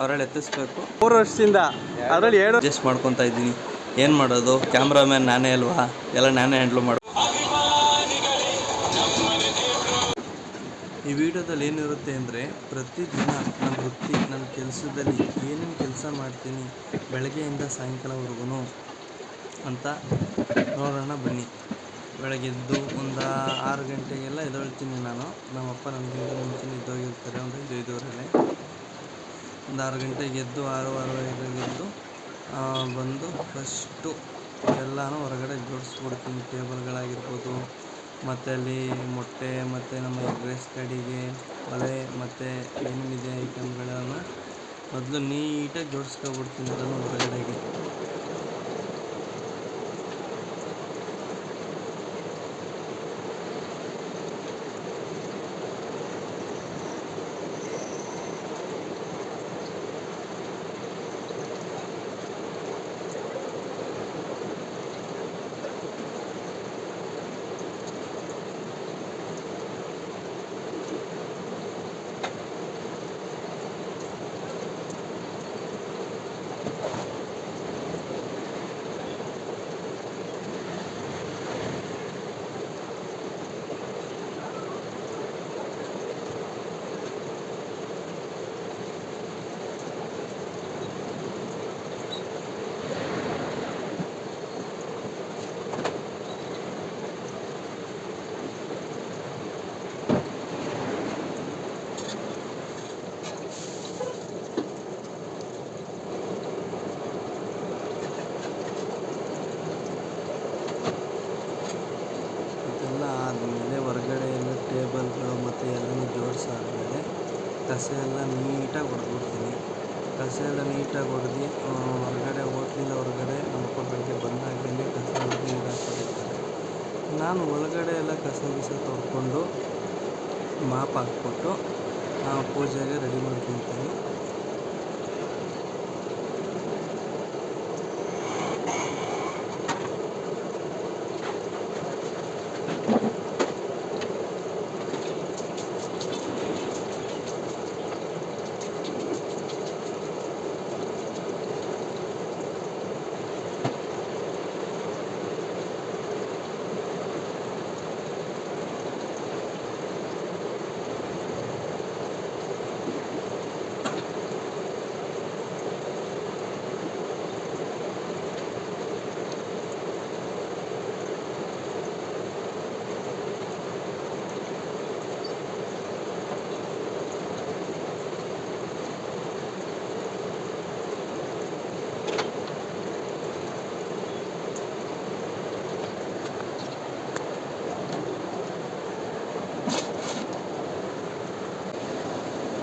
ಅವರಲ್ಲಿ ಎತ್ತಿಸ್ಬೇಕು. ಮೂರು ವರ್ಷದಿಂದ. ಅದರಲ್ಲಿ ಏಳು ಅಡ್ಜಸ್ಟ್ ಮಾಡ್ಕೊತಾ ಇದ್ದೀನಿ. ಏನು ಮಾಡೋದು? ಕ್ಯಾಮ್ರಾಮ್ಯಾನ್ ನಾನೇ ಅಲ್ವಾ? ಎಲ್ಲ ನಾನೇ ಹ್ಯಾಂಡ್ಲ್ ಮಾಡ ಈ ವಿಡಿಯೋದಲ್ಲಿ ಏನಿರುತ್ತೆ ಅಂದರೆ ಪ್ರತಿದಿನ ನನ್ನ ವೃತ್ತಿ ನನ್ನ ಕೆಲಸದಲ್ಲಿ ಏನೇನು ಕೆಲಸ ಮಾಡ್ತೀನಿ ಬೆಳಗ್ಗೆಯಿಂದ ಸಾಯಂಕಾಲವರೆಗೂ ಅಂತ ನೋಡೋಣ ಬನ್ನಿ. ಬೆಳಗ್ಗೆ ಎದ್ದು ಒಂದು ಆರು ಗಂಟೆಗೆಲ್ಲ ಎದ್ದೇಳ್ತೀನಿ ನಾನು. ನಮ್ಮಪ್ಪ ನನಗಿಂತ ಮುಂಚೆನೇ ಇದ್ದೋಗಿರ್ತಾರೆ ಒಂದು ಐದು ಐದೂವರೆಗೆ ಒಂದು ಆರು ಗಂಟೆಗೆ ಎದ್ದು ಆರು, ಆರೂವರೆಗೆ ಎದ್ದು ಬಂದು ಫಸ್ಟು ಎಲ್ಲನೂ ಹೊರಗಡೆ ಜೋಡಿಸ್ಬಿಡ್ತೀನಿ. ಟೇಬಲ್ಗಳಾಗಿರ್ಬೋದು ಮತ್ತು ಅಲ್ಲಿ ಮೊಟ್ಟೆ, ಮತ್ತು ನಮ್ಮ ಎಗ್ ರೈಸ್ ಕಡೆಗೆ ಒಲೆ ಮತ್ತು ಏನೇನಿದೆ ಐಟಮ್ಗಳನ್ನು ಮೊದಲು ನೀಟಾಗಿ ಜೋಡಿಸ್ಕೊಬಿಡ್ತೀನಿ ಅದನ್ನು ಹೊರಗಡೆಗೆ ಇದೆಲ್ಲ ಆದಮೇಲೆ ಹೊರಗಡೆ ಎಲ್ಲ ಟೇಬಲ್ಗಳು ಮತ್ತು ಎಲ್ಲನೂ ಜೋಡಿಸಾದ್ಮೇಲೆ ಕಸ ಎಲ್ಲ ನೀಟಾಗಿ ಹೊಡೆದ್ಬಿಡ್ತೀನಿ ಕಸ ಎಲ್ಲ ನೀಟಾಗಿ ಹೊಡೆದು ಹೊರಗಡೆ ಹೋಟ್ಲಿಂದ ಹೊರಗಡೆ ನಮ್ಮಪ್ಪ ಬೆಳಗ್ಗೆ ಬಂದಾಗಲೇ ಕಸ ಹೊಡೆದು ನೀರು ಹಾಕ್ಬಿಟ್ಟಿರ್ತಾರೆ ನಾನು ಒಳಗಡೆ ಎಲ್ಲ ಕಸ ಗಿಸ ತೊಳ್ಕೊಂಡು ಮಾಪ್ ಹಾಕ್ಬಿಟ್ಟು ಪೂಜೆಗೆ ರೆಡಿ ಮಾಡ್ಕೊತೀನಿ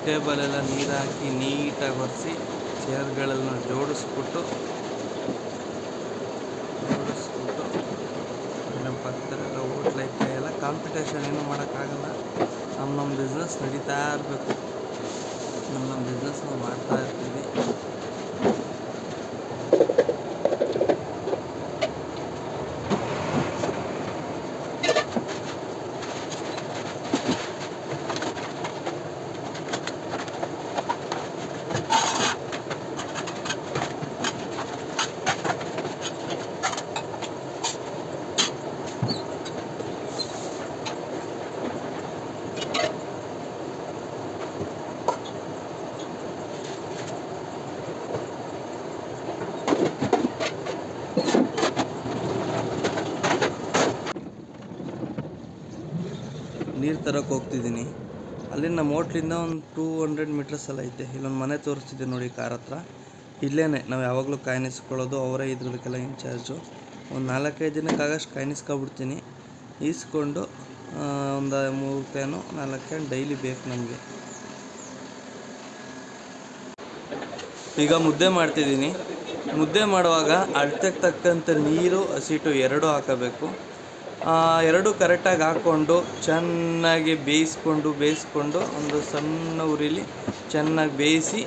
ಟೇಬಲೆಲ್ಲ ನೀರು ಹಾಕಿ ನೀಟಾಗಿ ಒರೆಸಿ ಚೇರ್ಗಳೆಲ್ಲ ಜೋಡಿಸ್ಬಿಟ್ಟು ಜೋಡಿಸ್ಬಿಟ್ಟು ನಮ್ಮ ಪಕ್ಕದಲ್ಲೆಲ್ಲ ಹೋಟ್ಲ್ ಐತೆ, ಎಲ್ಲ ಕಾಂಪಿಟೇಷನ್ ಏನು ಮಾಡೋಕ್ಕಾಗಲ್ಲ. ನಮ್ಮ ನಮ್ಮ ಬಿಸ್ನೆಸ್ ನಡೀತಾ ಇರಬೇಕು. ನಮ್ಮ ನಮ್ಮ ಬಿಸ್ನೆಸ್ ನಾವು ಮಾಡ್ತಾ ಇರ್ತೀವಿ ನೀರು ತರಕ್ಕೆ ಹೋಗ್ತಿದ್ದೀನಿ. ಅಲ್ಲಿ ನಮ್ಮ ಹೋಟ್ಲಿಂದ ಒಂದು ಟೂ ಹಂಡ್ರೆಡ್ ಮೀಟರ್ಸ್ ಎಲ್ಲ ಐತೆ ಇಲ್ಲೊಂದು ಮನೆ ತೋರಿಸ್ತಿದ್ದೆ ನೋಡಿ ಕಾರ್ ಹತ್ರ. ಇಲ್ಲೇ ನಾವು ಯಾವಾಗಲೂ ಕಾಯಿನಿಸ್ಕೊಳ್ಳೋದು, ಅವರೇ ಇದ್ರದಕ್ಕೆಲ್ಲ ಇನ್ಚಾರ್ಜು ಒಂದು ನಾಲ್ಕೈದು ದಿನಕ್ಕಾಗಷ್ಟು ಕಾಯಿನಿಸ್ಕೊಬಿಡ್ತೀನಿ. ಈಸ್ಕೊಂಡು ಒಂದು ಮೂರು ಕ್ಯಾನು ನಾಲ್ಕು ಕ್ಯಾನ್ ಡೈಲಿ ಬೇಕು ನಮಗೆ. ಈಗ ಮುದ್ದೆ ಮಾಡ್ತಿದ್ದೀನಿ. ಮುದ್ದೆ ಮಾಡುವಾಗ ಅಳತೆಗೆ ತಕ್ಕಂತೆ ನೀರು ಹಸಿಟ್ಟು ಎರಡೂ ಹಾಕಬೇಕು. ಎರಡೂ ಕರೆಕ್ಟಾಗಿ ಹಾಕ್ಕೊಂಡು ಚೆನ್ನಾಗಿ ಬೇಯಿಸ್ಕೊಂಡು ಬೇಯಿಸ್ಕೊಂಡು ಒಂದು ಸಣ್ಣ ಉರಿಲಿ ಚೆನ್ನಾಗಿ ಬೇಯಿಸಿ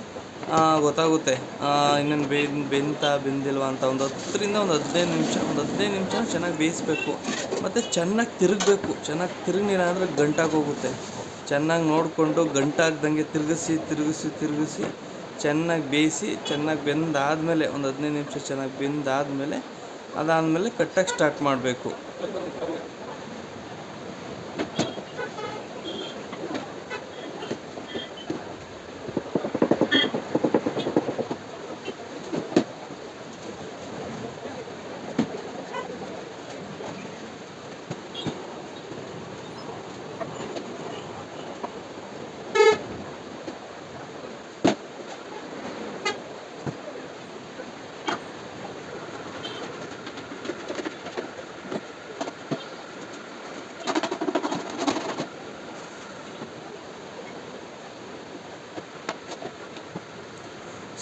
ಗೊತ್ತಾಗುತ್ತೆ. ಇನ್ನೇನು ಬೆಂದ ಬೆಂತ, ಬೆಂದಿಲ್ವ ಅಂತ ಒಂದು ಹತ್ತರಿಂದ ಒಂದು ಹದಿನೈದು ನಿಮಿಷ, ಒಂದು ಹದಿನೈದು ನಿಮಿಷ ಚೆನ್ನಾಗಿ ಬೇಯಿಸ್ಬೇಕು. ಮತ್ತು ಚೆನ್ನಾಗಿ ತಿರುಗಬೇಕು. ಚೆನ್ನಾಗಿ ತಿರುಗಿಲ್ಲ ಅಂದರೆ ಗಂಟಾಗಿ ಹೋಗುತ್ತೆ. ಚೆನ್ನಾಗಿ ನೋಡಿಕೊಂಡು ಗಂಟಾಗ್ದಂಗೆ ತಿರುಗಿಸಿ ತಿರುಗಿಸಿ ತಿರುಗಿಸಿ ಚೆನ್ನಾಗಿ ಬೇಯಿಸಿ, ಚೆನ್ನಾಗಿ ಬೆಂದಾದಮೇಲೆ ಒಂದು ಹದಿನೈದು ನಿಮಿಷ ಚೆನ್ನಾಗಿ ಬೆಂದಾದಮೇಲೆ ಅದಾದಮೇಲೆ ಕಟ್ಟಕ್ಕೆ ಸ್ಟಾರ್ಟ್ ಮಾಡಬೇಕು. thank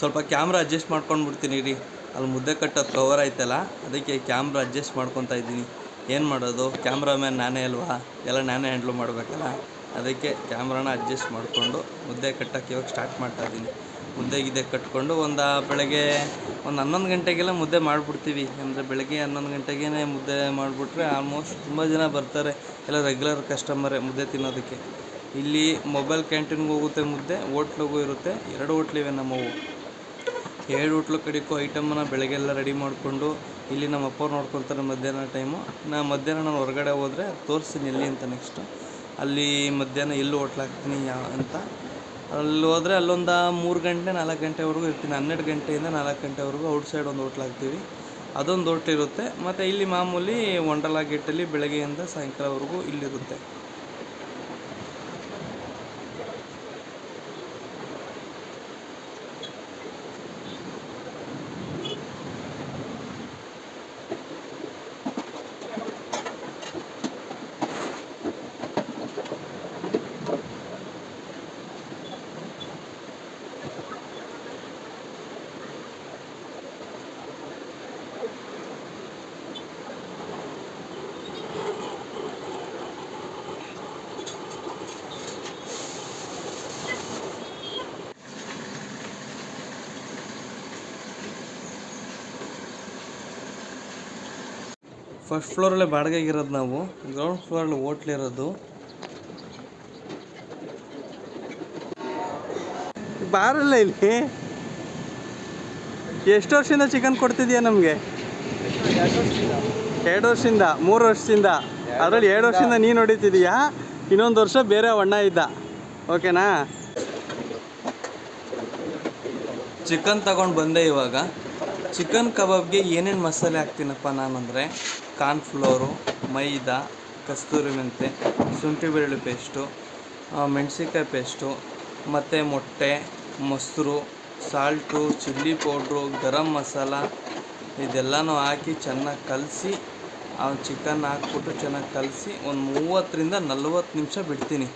ಸ್ವಲ್ಪ ಕ್ಯಾಮ್ರಾ ಅಡ್ಜಸ್ಟ್ ಮಾಡ್ಕೊಂಡು ಬಿಡ್ತೀನಿ ರೀ ಅಲ್ಲಿ ಮುದ್ದೆ ಕಟ್ಟೋದು ಕವರ್ ಐತಲ್ಲ, ಅದಕ್ಕೆ ಕ್ಯಾಮ್ರಾ ಅಡ್ಜಸ್ಟ್ ಮಾಡ್ಕೊತಾ ಇದ್ದೀನಿ. ಏನು ಮಾಡೋದು? ಕ್ಯಾಮ್ರಾಮ್ಯಾನ್ ನಾನೇ ಅಲ್ವಾ? ಎಲ್ಲ ನಾನೇ ಹ್ಯಾಂಡ್ಲ್ ಮಾಡಬೇಕಲ್ಲ. ಅದಕ್ಕೆ ಕ್ಯಾಮ್ರಾನ ಅಡ್ಜಸ್ಟ್ ಮಾಡಿಕೊಂಡು ಮುದ್ದೆ ಕಟ್ಟೋಕ್ಕೆ ಇವಾಗ ಸ್ಟಾರ್ಟ್ ಮಾಡ್ತಾ ಇದ್ದೀನಿ. ಮುದ್ದೆ ಗಿದ್ದೆ ಕಟ್ಕೊಂಡು ಒಂದು ಬೆಳಗ್ಗೆ ಒಂದು ಹನ್ನೊಂದು ಗಂಟೆಗೆಲ್ಲ ಮುದ್ದೆ ಮಾಡಿಬಿಡ್ತೀವಿ. ಅಂದರೆ ಬೆಳಗ್ಗೆ ಹನ್ನೊಂದು ಗಂಟೆಗೇ ಮುದ್ದೆ ಮಾಡಿಬಿಟ್ರೆ ಆಲ್ಮೋಸ್ಟ್ ತುಂಬ ಜನ ಬರ್ತಾರೆ. ಎಲ್ಲ ರೆಗ್ಯುಲರ್ ಕಸ್ಟಮರೇ ಮುದ್ದೆ ತಿನ್ನೋದಕ್ಕೆ. ಇಲ್ಲಿ ಮೊಬೈಲ್ ಕ್ಯಾಂಟೀನ್ಗೆ ಹೋಗುತ್ತೆ ಮುದ್ದೆ, ಹೋಟ್ಲಿಗೂ ಇರುತ್ತೆ. ಎರಡು ಹೋಟ್ಲಿವೆ ನಮ್ಮವು ಎರಡು ಹೋಟ್ಲು ಕಡೆಗೂ ಬೆಳಗ್ಗೆ ಬೆಳಗ್ಗೆಲ್ಲ ರೆಡಿ ಮಾಡಿಕೊಂಡು ಇಲ್ಲಿ ನಮ್ಮ ಅಪ್ಪ ನೋಡ್ಕೊತಾರೆ ಮಧ್ಯಾಹ್ನ ಟೈಮು. ನಾ ಮಧ್ಯಾಹ್ನ ನಾನು ಹೊರಗಡೆ ಹೋದರೆ ತೋರಿಸ್ತೀನಿ ಎಲ್ಲಿ ಅಂತ ನೆಕ್ಸ್ಟು. ಅಲ್ಲಿ ಮಧ್ಯಾಹ್ನ ಎಲ್ಲಿ ಹೋಟ್ಲ್ ಹಾಕ್ತೀನಿ ಯಾ ಅಂತ. ಅಲ್ಲಿ ಹೋದರೆ ಅಲ್ಲೊಂದು ಮೂರು ಗಂಟೆ, ನಾಲ್ಕು ಗಂಟೆವರೆಗೂ ಇರ್ತೀನಿ. ಹನ್ನೆರಡು ಗಂಟೆಯಿಂದ ನಾಲ್ಕು ಗಂಟೆವರೆಗೂ ಔಟ್ಸೈಡ್ ಒಂದು ಹೋಟ್ಲ್ ಹಾಕ್ತೀವಿ. ಅದೊಂದು ಹೋಟ್ಲ್ ಇರುತ್ತೆ. ಮತ್ತು ಇಲ್ಲಿ ಮಾಮೂಲಿ ವಂಡರ್ಲಾ ಗೇಟಲ್ಲಿ ಬೆಳಗ್ಗೆಯಿಂದ ಸಾಯಂಕಾಲವರೆಗೂ ಇಲ್ಲಿರುತ್ತೆ. ಫಸ್ಟ್ ಫ್ಲೋರಲ್ಲೇ ಬಾಡಿಗೆ ಇರೋದು ನಾವು. ಗ್ರೌಂಡ್ ಫ್ಲೋರಲ್ಲಿ ಹೋಟ್ಲ್ ಇರೋದು. ಬಾರಲ್ಲ ಇಲ್ಲಿ? ಎಷ್ಟು ವರ್ಷದಿಂದ ಚಿಕನ್ ಕೊಡ್ತಿದ್ಯಾ ನಮಗೆ? ಎರಡು ವರ್ಷದಿಂದ ಮೂರು ವರ್ಷದಿಂದ. ಅದರಲ್ಲಿ ಎರಡು ವರ್ಷದಿಂದ ನೀನು ಹೊಡಿತಿದೀಯಾ? ಇನ್ನೊಂದು ವರ್ಷ ಬೇರೆ ಅಣ್ಣ ಇದ್ದ. ಓಕೆನಾ ಚಿಕನ್ ತಗೊಂಡು ಬಂದೆ ಇವಾಗ. ಚಿಕನ್ ಕಬಾಬ್ಗೆ ಏನೇನು ಮಸಾಲೆ ಹಾಕ್ತೀನಪ್ಪ ನಾನಂದರೆ? ಕಾರ್ನ್ಫ್ಲೋರು, ಮೈದಾ, ಕಸ್ತೂರಿ ಮೆಂತೆ ಶುಂಠಿ ಬೆಳ್ಳುಳ್ಳಿ ಪೇಸ್ಟು ಮೆಣಸಿನ್ಕಾಯಿ ಪೇಸ್ಟು, ಮತ್ತು ಮೊಟ್ಟೆ, ಮೊಸರು, salt, chilli powder, garam masala ಇದೆಲ್ಲನೂ ಹಾಕಿ ಚೆನ್ನಾಗಿ ಕಲಸಿ, ಆ ಚಿಕನ್ ಹಾಕ್ಬಿಟ್ಟು ಚೆನ್ನಾಗಿ ಕಲಸಿ ಒಂದು ಮೂವತ್ತರಿಂದ ನಲ್ವತ್ತು ನಿಮಿಷ ಬಿಡ್ತೀನಿ.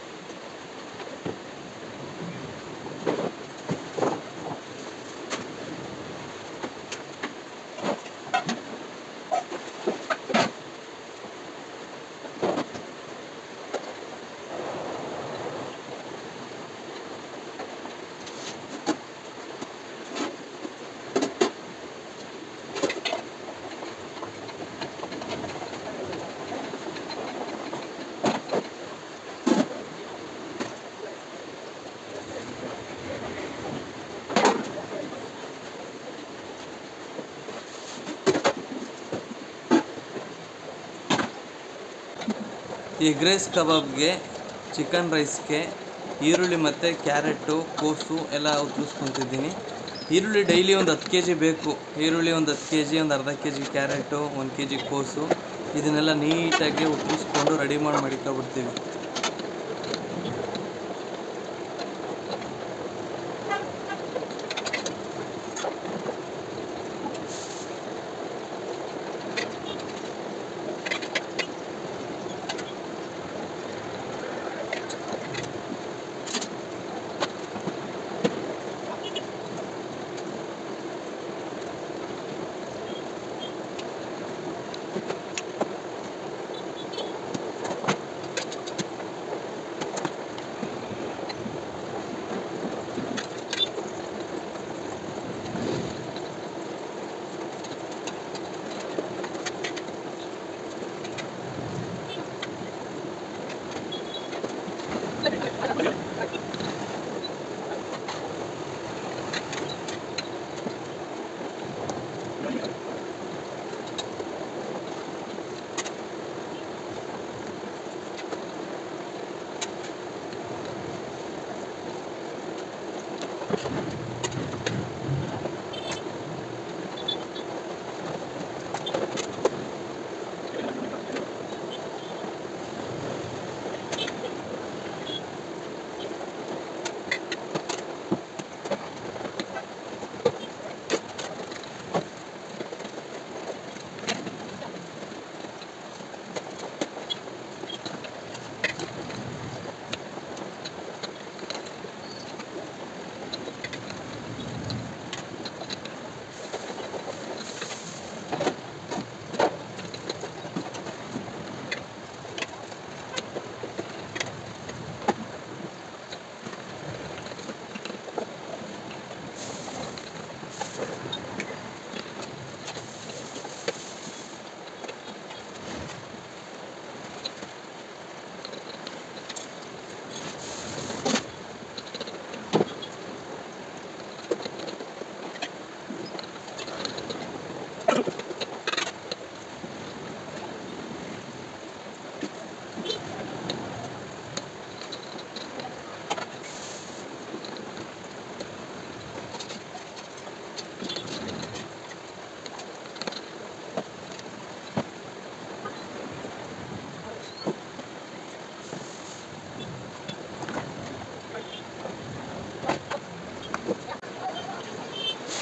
ಎಗ್ ರೈಸ್ ಕಬಾಬ್ಗೆ ಚಿಕನ್ ರೈಸ್ಗೆ ಈರುಳ್ಳಿ ಮತ್ತು ಕ್ಯಾರೆಟು, ಕೋಸು ಎಲ್ಲ ಉದುರಿಸ್ಕೊತಿದ್ದೀನಿ ಈರುಳ್ಳಿ ಡೈಲಿ ಒಂದು ಹತ್ತು ಕೆ ಜಿ ಬೇಕು. ಈರುಳ್ಳಿ ಒಂದು ಹತ್ತು ಕೆ ಜಿ ಒಂದು ಅರ್ಧ ಕೆ ಜಿ ಕ್ಯಾರೆಟು, ಒಂದು ಕೆ ಜಿ ಕೋಸು. ಇದನ್ನೆಲ್ಲ ನೀಟಾಗಿ ಉಪ್ಪಿಸ್ಕೊಂಡು ರೆಡಿ ಮಾಡಿ ಮಡಿಕೊಬಿಡ್ತೀವಿ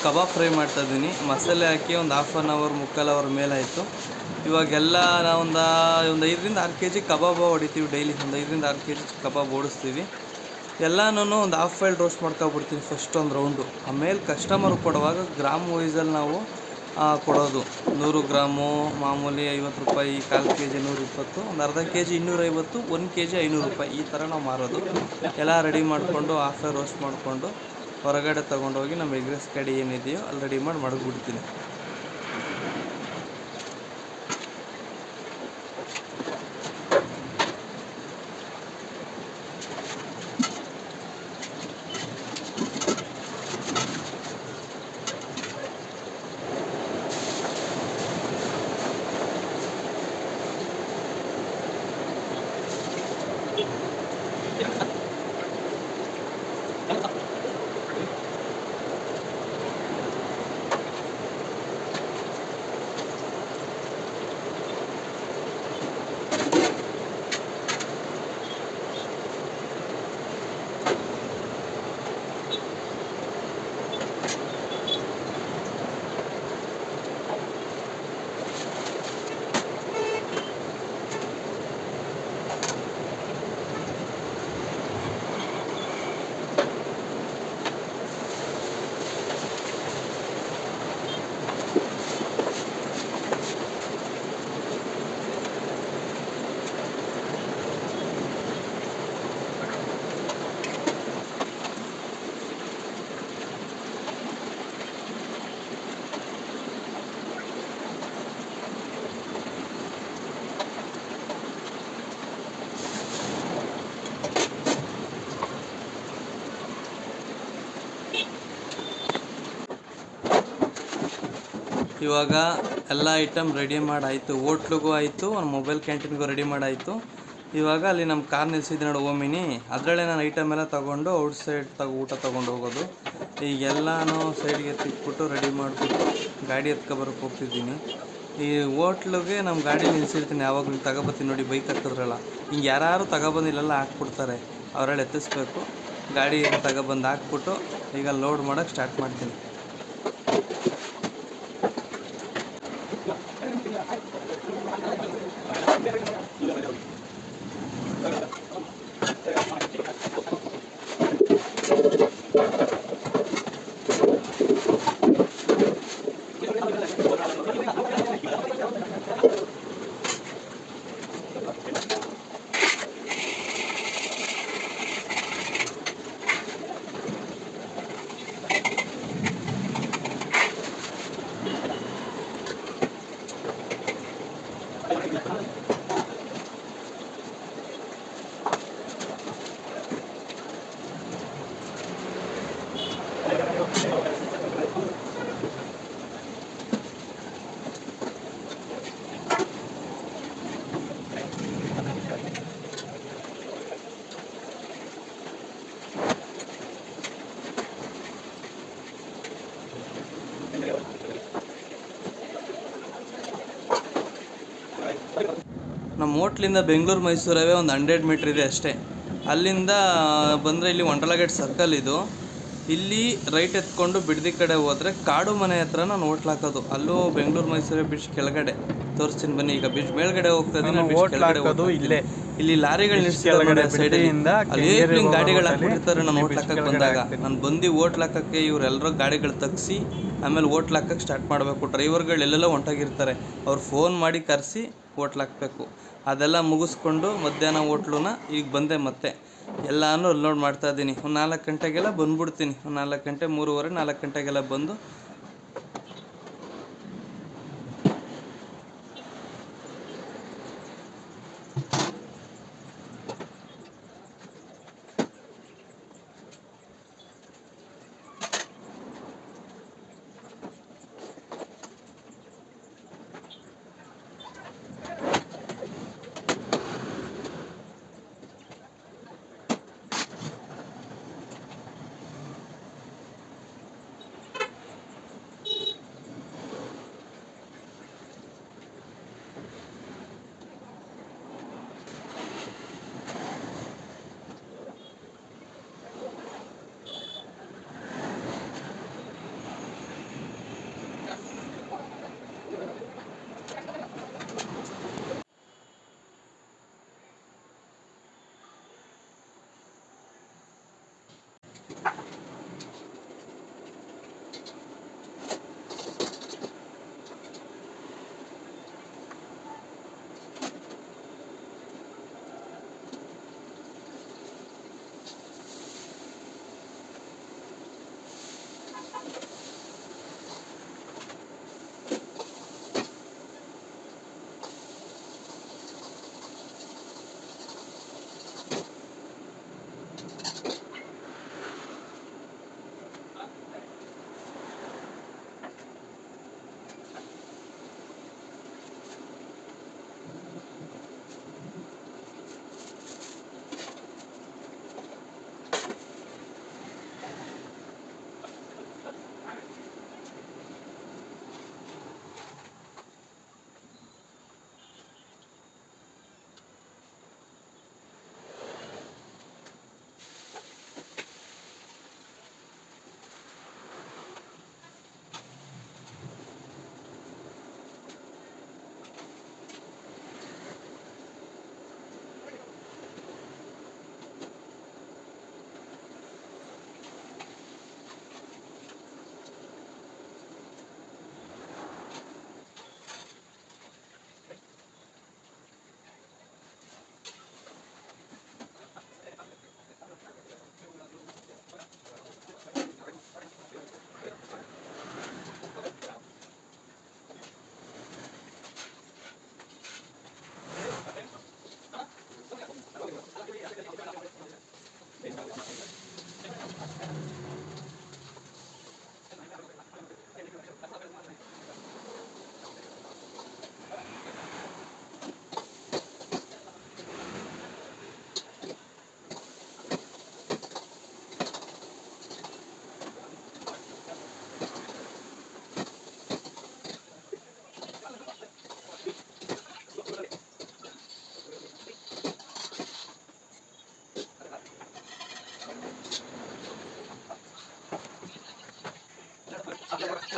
ಕಬಾಬ್ ಫ್ರೈ ಮಾಡ್ತಾ ಇದ್ದೀನಿ. ಮಸಾಲೆ ಹಾಕಿ ಒಂದು ಹಾಫ್ ಆನ್ ಅವರ್ ಮುಕ್ಕಾಲು ಅವರ್ ಮೇಲೆ ಆಯಿತು ಇವಾಗೆಲ್ಲ ನಾವು ಒಂದು ಐದರಿಂದ ಆರು ಕೆ ಜಿ ಕಬಾಬ್ ಹೊಡಿತೀವಿ ಡೈಲಿ. ಒಂದು ಐದರಿಂದ ಆರು ಕೆ ಜಿ ಕಬಾಬ್ ಓಡಿಸ್ತೀವಿ. ಎಲ್ಲನೂ ಒಂದು ಹಾಫ್ ಫೈಲ್ ರೋಸ್ಟ್ ಮಾಡ್ಕೊಬಿಡ್ತೀನಿ ಫಸ್ಟ್ ಒಂದು ರೌಂಡು ಆಮೇಲೆ ಕಸ್ಟಮರ್ ಕೊಡುವಾಗ ಗ್ರಾಮ್ ವೈಸಲ್ಲಿ ನಾವು ಕೊಡೋದು. ನೂರು ಗ್ರಾಮು, ಮಾಮೂಲಿ ಐವತ್ತು ರೂಪಾಯಿ, ಕಾಲು ಕೆ ಜಿ ನೂರ ಇಪ್ಪತ್ತು, ಒಂದು ಅರ್ಧ ಕೆ ಜಿ ಇನ್ನೂರೈವತ್ತು ಒಂದು ಕೆ ಜಿ ಐನೂರು ರೂಪಾಯಿ. ಈ ಥರ ನಾವು ಮಾರೋದು. ಎಲ್ಲ ರೆಡಿ ಮಾಡಿಕೊಂಡು ಹಾಫ್ ರೋಸ್ಟ್ ಮಾಡಿಕೊಂಡು ಹೊರಗಡೆ ತೊಗೊಂಡೋಗಿ ನಮ್ಮ ಎಗ್ರೆಸ್ ಕಡೆ ಏನಿದೆಯೋ ಅಲ್ಲಿ ರೆಡಿ ಮಾಡಿ ಮಡಗ್ಬಿಡ್ತೀನಿ. ಇವಾಗ ಎಲ್ಲ ಐಟಮ್ ರೆಡಿ ಮಾಡಾಯಿತು. ಹೋಟ್ಲಿಗೂ ಆಯಿತು ಒಂದು ಮೊಬೈಲ್ ಕ್ಯಾಂಟೀನ್ಗೂ ರೆಡಿ ಮಾಡಾಯಿತು. ಇವಾಗ ಅಲ್ಲಿ ನಮ್ಮ ಕಾರ್ ನಿಲ್ಸಿದ್ದೆ ನೋಡಿ ಓಮಿನಿ. ಅದರಲ್ಲೇ ನಾನು ಐಟಮ್ ಎಲ್ಲ ತೊಗೊಂಡು ಔಟ್ ಸೈಡ್ ತಗೋ ಊಟ ತೊಗೊಂಡು ಹೋಗೋದು. ಈಗೆಲ್ಲನೂ ಸೈಡ್ಗೆ ಎತ್ತಿಟ್ಬಿಟ್ಟು ರೆಡಿ ಮಾಡಿಬಿಟ್ಟು ಗಾಡಿ ಎತ್ಕೊಬರಕ್ಕೆ ಹೋಗ್ತಿದ್ದೀನಿ. ಈ ಹೋಟ್ಲಿಗೆ ನಮ್ಮ ಗಾಡಿ ನಿಲ್ಸಿರ್ತೀನಿ. ಯಾವಾಗಲೂ ತಗೊಬತ್ತೀನಿ ನೋಡಿ ಬೈಕ್ ಹಾಕಿದ್ರಲ್ಲ ಹಿಂಗೆ ಯಾರು ತಗೊಬಂದಿಲ್ಲೆಲ್ಲ ಹಾಕ್ಬಿಡ್ತಾರೆ. ಅವರಲ್ಲಿ ಎತ್ತಿಸ್ಬೇಕು. ಗಾಡಿ ತಗೊಬಂದು ಹಾಕ್ಬಿಟ್ಟು ಈಗ ಲೋಡ್ ಮಾಡೋಕ್ಕೆ ಸ್ಟಾರ್ಟ್ ಮಾಡ್ತೀನಿ. ನಮ್ಮ ಹೋಟ್ಲಿಂದ ಬೆಂಗಳೂರು ಮೈಸೂರವೇ ಒಂದು ಹಂಡ್ರೆಡ್ ಮೀಟ್ರ್ ಇದೆ ಅಷ್ಟೇ. ಅಲ್ಲಿಂದ ಬಂದರೆ ಇಲ್ಲಿ ವಂಡರ್ಲಾ ಗೇಟ್ ಸರ್ಕಲ್ ಇದು. ಇಲ್ಲಿ ರೈಟ್ ಎತ್ಕೊಂಡು ಬಿಡದಿ ಕಡೆ ಹೋದರೆ ಕಾಡು ಮನೆ ಹತ್ರ ನಾನು ಹೋಟ್ಲ್ ಹಾಕೋದು. ಅಲ್ಲೂ ಬೆಂಗಳೂರು ಮೈಸೂರು ಬೀಚ್ ಕೆಳಗಡೆ. ತೋರಿಸ್ತೀನಿ ಬನ್ನಿ ಈಗ ಬೀಚ್ ಮೇಲ್ಗಡೆ ಹೋಗ್ತಾ ಇದ್ದೀನಿ ಇಲ್ಲೇ. ಇಲ್ಲಿ ಲಾರಿಗಳು ನಿಲ್ಸಿದ್ದಾರೆ ಸೈಡಲ್ಲಿ ಅಲ್ಲಿ. ಗಾಡಿಗಳು ಹಾಕಿರ್ತಾರೆ ಹಾಕ್ಬಿಟ್ಟಿರ್ತಾರೆ ನಾನು ಹೋಟ್ಲ್ ಹಾಕಕ್ಕೆ ಬಂದಾಗ? ನಾನು ಬಂದು ಹೋಟ್ಲ್ ಹಾಕಕ್ಕೆ ಇವರೆಲ್ಲರೂ ಗಾಡಿಗಳು ತಗ್ಸಿ ಆಮೇಲೆ ಹೋಟ್ಲ್ ಹಾಕಕ್ಕೆ ಸ್ಟಾರ್ಟ್ ಮಾಡಬೇಕು. ಡ್ರೈವರ್ಗಳು ಎಲ್ಲೆಲ್ಲ ಹೊಂಟಾಗಿರ್ತಾರೆ ಅವ್ರು ಫೋನ್ ಮಾಡಿ ಕರೆಸಿ ಹೋಟ್ಲ್ ಹಾಕಬೇಕು. ಅದೆಲ್ಲ ಮುಗಿಸ್ಕೊಂಡು ಮಧ್ಯಾಹ್ನ ಹೋಟ್ಲುನ ಈಗ ಬಂದೆ ಮತ್ತೆ. ಎಲ್ಲಾನು ಅನ್ಲೋಡ್ ಮಾಡ್ತಾ ಇದ್ದೀನಿ. ಒಂದು ನಾಲ್ಕು ಗಂಟೆಗೆಲ್ಲ ಬಂದ್ಬಿಡ್ತೀನಿ. ಒಂದು ನಾಲ್ಕು ಗಂಟೆ, ಮೂರುವರೆ, ನಾಲ್ಕು ಗಂಟೆಗೆಲ್ಲ ಬಂದು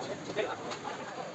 はい。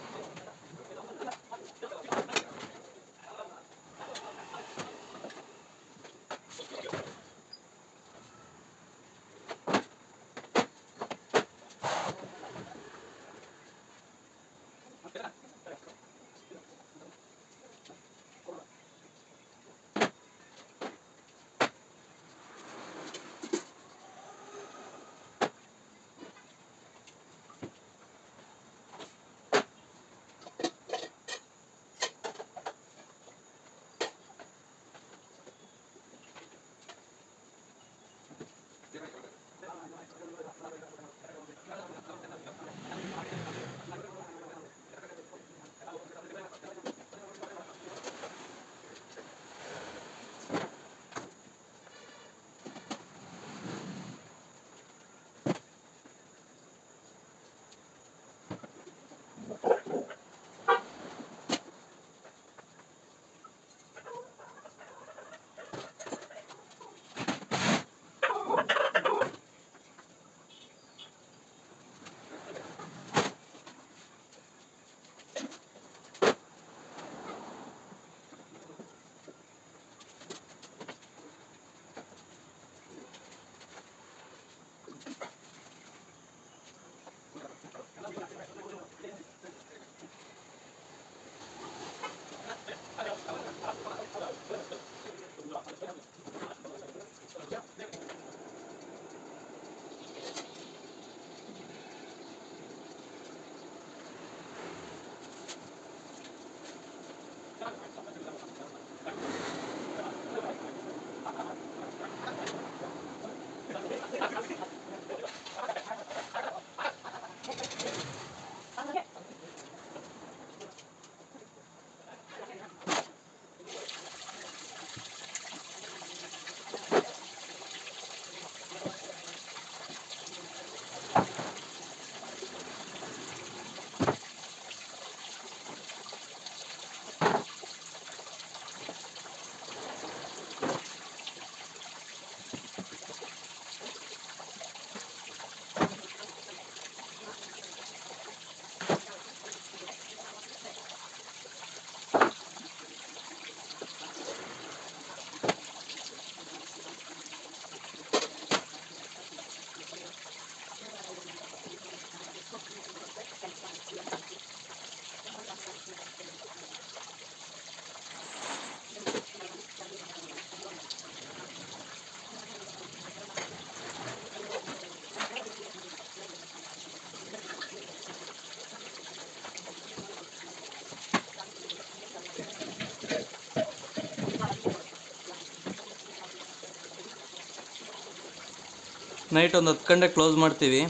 ನೈಟ್ ಒಂದು ಹತ್ತು ಗಂಟೆ ಕ್ಲೋಸ್ ಮಾಡ್ತೀವಿ.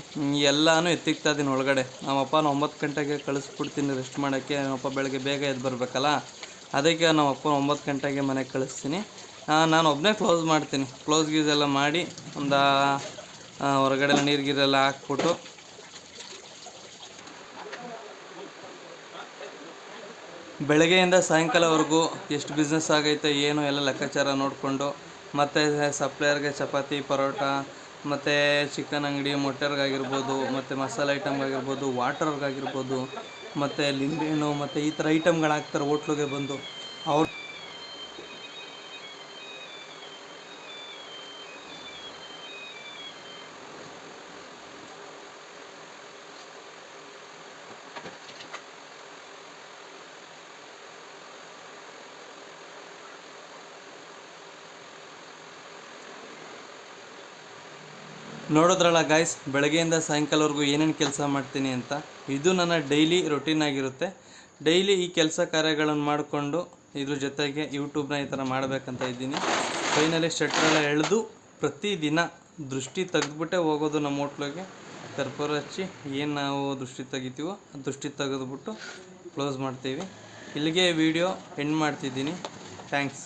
ಎಲ್ಲಾನು ಎತ್ತಿಕ್ತಾ ಇದ್ದೀನಿ ಒಳಗಡೆ. ನಮ್ಮಪ್ಪನ ಒಂಬತ್ತು ಗಂಟೆಗೆ ಕಳಿಸ್ಬಿಡ್ತೀನಿ ರೆಸ್ಟ್ ಮಾಡೋಕ್ಕೆ. ನಮ್ಮಪ್ಪ ಬೆಳಗ್ಗೆ ಬೇಗ ಎದ್ದು ಬರಬೇಕಲ್ಲ? ಅದಕ್ಕೆ ನಮ್ಮಪ್ಪ ಒಂಬತ್ತು ಗಂಟೆಗೆ ಮನೆಗೆ ಕಳಿಸ್ತೀನಿ. ನಾನು ಒಬ್ಬನೇ ಕ್ಲೋಸ್ ಮಾಡ್ತೀನಿ. ಕ್ಲೋಸ್ ಗೀಸ್ ಎಲ್ಲ ಮಾಡಿ ಒಂದು ಹೊರಗಡೆ ನೀರು ಗೀರೆಲ್ಲ ಹಾಕ್ಬಿಟ್ಟು. ಬೆಳಗ್ಗೆಯಿಂದ ಸಾಯಂಕಾಲವರೆಗೂ ಎಷ್ಟು ಬಿಸ್ನೆಸ್ ಆಗೈತೆ, ಏನು ಎಲ್ಲ ಲೆಕ್ಕಾಚಾರ ನೋಡಿಕೊಂಡು, ಮತ್ತು ಸಪ್ಲೈಯರ್ಗೆ ಚಪಾತಿ, ಪರೋಟ ಮತ್ತು ಚಿಕನ್ ಅಂಗಡಿ ಮೊಟ್ಟೆರ್ಗಾಗಿರ್ಬೋದು ಮತ್ತು ಮಸಾಲೆ ಐಟಮ್ಗಾಗಿರ್ಬೋದು, ವಾಟರ್ಗಾಗಿರ್ಬೋದು, ಮತ್ತು ಲಿಂಬೆಹಣ್ಣು ಮತ್ತು ಈ ಥರ ಐಟಮ್ಗಳು ಹಾಕ್ತಾರೆ ಹೋಟ್ಲಿಗೆ ಬಂದು. ಅವ್ರು ನೋಡಿದ್ರಲ್ಲ ಗಾಯ್ಸ್ ಬೆಳಗ್ಗೆಯಿಂದ ಸಾಯಂಕಾಲವರೆಗೂ ಏನೇನು ಕೆಲಸ ಮಾಡ್ತೀನಿ ಅಂತ, ಇದು ನನ್ನ ಡೈಲಿ ರೊಟೀನ್ ಆಗಿರುತ್ತೆ. ಡೈಲಿ ಈ ಕೆಲಸ ಕಾರ್ಯಗಳನ್ನು ಮಾಡಿಕೊಂಡು ಇದ್ರ ಜೊತೆಗೆ ಯೂಟ್ಯೂಬ್ನ ಈ ಥರ ಮಾಡಬೇಕಂತ ಇದ್ದೀನಿ. ಫೈನಲಿ ಶಟ್ರೆಲ್ಲ ಎಳೆದು ಪ್ರತಿದಿನ ದೃಷ್ಟಿ ತೆಗೆದ್ಬಿಟ್ಟೆ ಹೋಗೋದು ನಮ್ಮ ಹೋಟ್ಲಿಗೆ. ಕರ್ಪೂರ ಹಚ್ಚಿ ಏನು ನಾವು ದೃಷ್ಟಿ ತೆಗಿತೀವೋ ದೃಷ್ಟಿ ತೆಗೆದುಬಿಟ್ಟು ಕ್ಲೋಸ್ ಮಾಡ್ತೀವಿ. ಇಲ್ಲಿಗೆ ವಿಡಿಯೋ ಎಂಡ್ ಮಾಡ್ತಿದ್ದೀನಿ. ಥ್ಯಾಂಕ್ಸ್